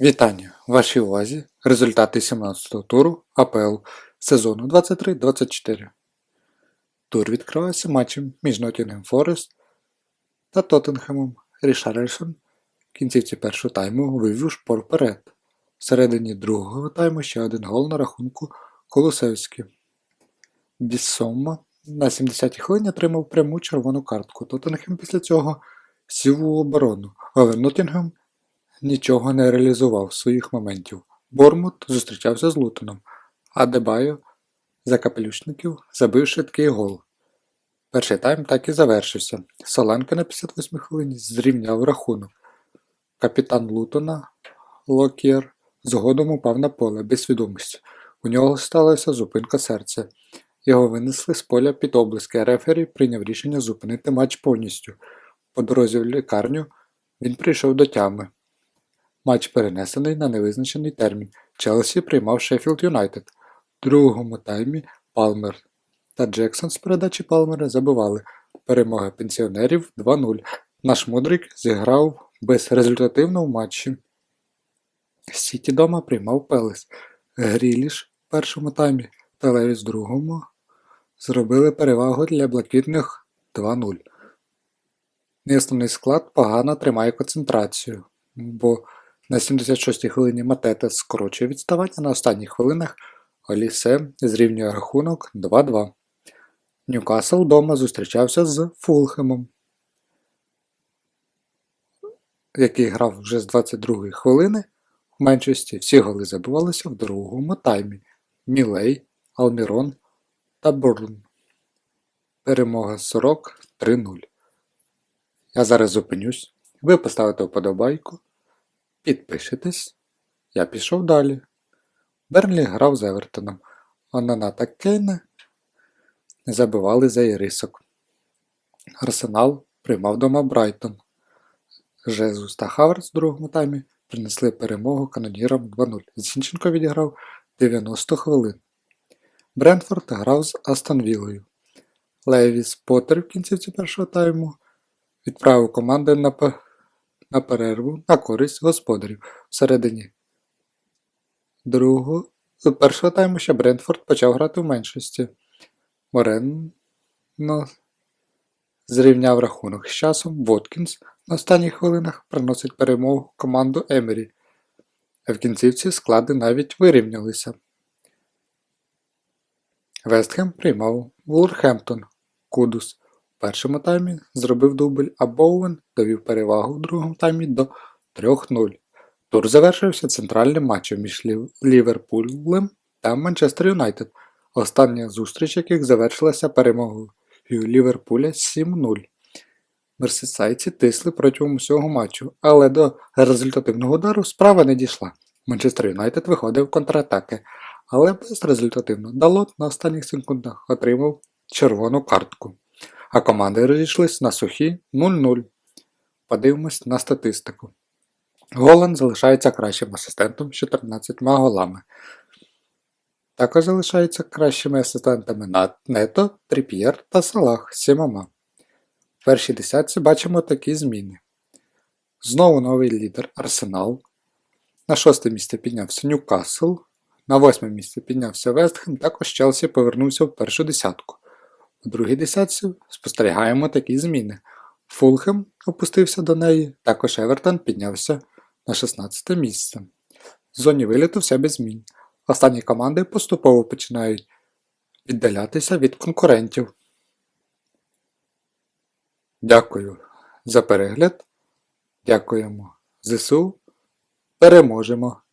Вітання! Вашій увазі результати 17-го туру АПЛ сезону 23-24. Тур відкривається матчем між Ноттінгем Форест та Тоттенхемом. Рішарлсон в кінцівці першого тайму вивів шпор вперед. Всередині другого тайму ще один гол на рахунку Колосевський. Біссомма на 70-й хвилині отримав пряму червону картку. Тоттенхем після цього сів у оборону, але Ноттінгем нічого не реалізував своїх моментів. Бормут зустрічався з Лутоном, а Дебайо за капелюшників забив швидкий гол. Перший тайм так і завершився. Соланка на 58 хвилині зрівняв рахунок. Капітан Лутона Локєр згодом упав на поле без свідомості. У нього сталася зупинка серця. Його винесли з поля під облиски, рефері прийняв рішення зупинити матч повністю. По дорозі в лікарню він прийшов до тями. Матч перенесений на невизначений термін. Челсі приймав Шеффілд Юнайтед. В другому таймі Палмер та Джексон з передачі Палмера забивали. Перемога пенсіонерів 2-0. Наш Мудрик зіграв безрезультативно в матчі. Сіті дома приймав Пелес. Гріліш в першому таймі та Левіс в другому зробили перевагу для блакитних 2-0. Неосновний склад погано тримає концентрацію, бо на 76-й хвилині Матета скорочує відставання на останніх хвилинах Олісе зрівнює рахунок 2-2. Ньюкасл вдома зустрічався з Фулхемом, який грав вже з 22-ї хвилини. В меншості всі голи забивалися в другому таймі. Мілей, Алмірон та Бурн. Перемога 40 3-0. Я зараз зупинюсь. Ви поставите вподобайку. Підпишитесь. Я пішов далі. Бернлі грав з Евертоном, а Нана та Кейна забивали за ірисок. Арсенал приймав дома Брайтон. Жезус та Хаверс в другому таймі принесли перемогу канонірам 2-0. Зінченко відіграв 90 хвилин. Брентфорд грав з Астон Віллою. Левіс Поттер в кінцівці першого тайму відправив команди на, на перерву на користь господарів всередині. Другого першого тайму ще Брентфорд почав грати в меншості. Морено зрівняв рахунок з часом. Воткінс на останніх хвилинах приносить перемогу команду Емері. А в кінцівці склади навіть вирівнялися. Вестхем приймав Вулверхемптон. Кудус першому таймі зробив дубль, а Боуен довів перевагу в другому таймі до 3-0. Тур завершився центральним матчем між Ліверпулем та Манчестер Юнайтед, остання зустріч яких завершилася перемогою Ліверпуля 7-0. Мерсисайці тисли протягом усього матчу, але до результативного удару справа не дійшла. Манчестер Юнайтед виходив контратаки, але безрезультативно. Далот на останніх секундах отримав червону картку. А команди розійшлись на сухі 0-0. Подивимось на статистику. Голланд залишається кращим асистентом з 14 голами. Також залишаються кращими асистентами на Нето, Тріп'єр та Салах з сімома. В першій десятці бачимо такі зміни. Знову новий лідер Арсенал. На шосте місце піднявся Ньюкасл. На восьме місце піднявся Вестхем, також Челсі повернувся в першу десятку. У другій десятці спостерігаємо такі зміни. Фулхем опустився до неї, також Евертон піднявся на 16 місце. В зоні виліту все без змін. Останні команди поступово починають віддалятися від конкурентів. Дякую за перегляд. Дякуємо ЗСУ. Переможемо!